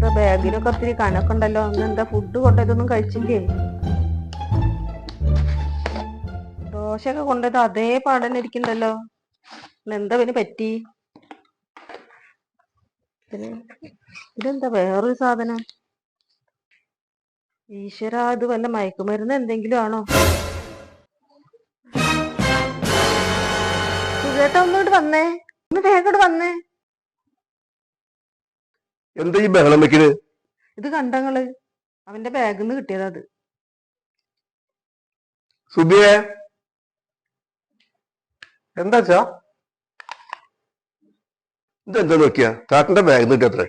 എന്താ ബാഗിനൊക്കെ ഒത്തിരി കനക്കുണ്ടല്ലോ അന്ന് എന്താ ഫുഡ് കൊണ്ടുപോയതൊന്നും കഴിച്ചില്ലേ? ദോശയൊക്കെ കൊണ്ടത് അതേ പാടന്നെ ഇരിക്കണ്ടല്ലോ എന്താ പിന്നെ പറ്റി? ഇതെന്താ വേറൊരു സാധനം? ഈശ്വര ഇത് വല്ല മയക്കുമരുന്ന് എന്തെങ്കിലും ആണോ? സുഖേട്ട ഒന്നുകൂടെ വന്നേ. ഒന്ന് വേഗം വന്നേ. എന്താ ഈ ബഹളം വെക്കണ് ഇത് കണ്ടങ്ങൾ. അവന്റെ ബാഗിൽ നിന്ന് കിട്ടിയതാ അത്. സുബിയെ? എന്താച്ചാ ഇതെന്താ നോക്കിയ? ബാഗിൽ ബാഗ് കിട്ടിയത്രേ.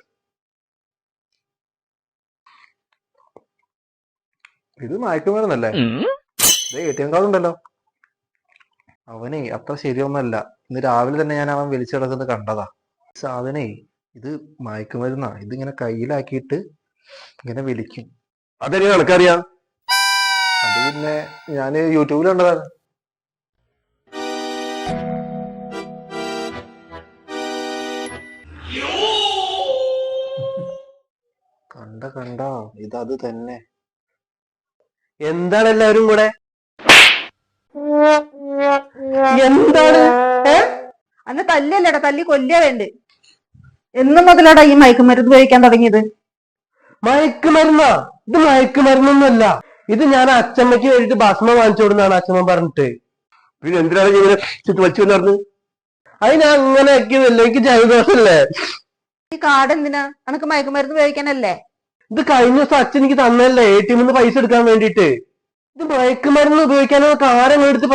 ഇത് മയക്കുമരുന്നല്ലേ? എ ടി എം കാർഡ് ഉണ്ടല്ലോ. അവനെ അത്ര ശരിയൊന്നല്ല. ഇന്ന് രാവിലെ തന്നെ ഞാൻ അവൻ വിളിച്ചു കിടക്കുന്നത് കണ്ടതാ. സാധനേ ഇത് മയക്കുമരുന്നാ. ഇതിങ്ങനെ കയ്യിലാക്കിയിട്ട് ഇങ്ങനെ വിളിക്കും. അതെങ്ങനെ കണക്കറിയാം അത് പിന്നെ ഞാൻ യൂട്യൂബിൽ കണ്ടതാണ് കണ്ട. കണ്ട ഇതത് തന്നെ. എന്താണ് എല്ലാവരും കൂടെ? എന്താണ്? അന്ന് തല്ലല്ലേടാ തല്ലി കൊല്ലിയ വേണ്ട. എന്നും മുതലാടാ ഈ മയക്കുമരുന്ന് ഉപയോഗിക്കാൻ തുടങ്ങിയത്? മയക്കുമരുന്നാ? ഇത് മയക്കുമരുന്നൊന്നുമല്ല. ഇത് ഞാൻ അച്ഛമ്മയ്ക്ക് വേണ്ടിട്ട് ഭക്ഷണം വാങ്ങിച്ചു കൊടുന്നാണ് അച്ഛമ്മ പറഞ്ഞിട്ട്. പിന്നെ എന്തിനാണ് ഇങ്ങനെ ചുറ്റു വച്ചു നടന്ന് അതിന് അങ്ങനെ ആക്കിയതല്ലേ എനിക്ക് ജൈവദോഷല്ലേ ഈ കാർഡ് എന്തിനാ? നമുക്ക് മയക്കുമരുന്ന് ഉപയോഗിക്കാനല്ലേ? ഇത് കഴിഞ്ഞ ദിവസം അച്ഛൻ എനിക്ക് തന്നല്ലേ എ ടി എമ്മിന്ന് പൈസ എടുക്കാൻ വേണ്ടിട്ട് ഇത് മയക്കുമരുന്ന് ഉപയോഗിക്കാനുള്ള കാരണം എടുത്ത്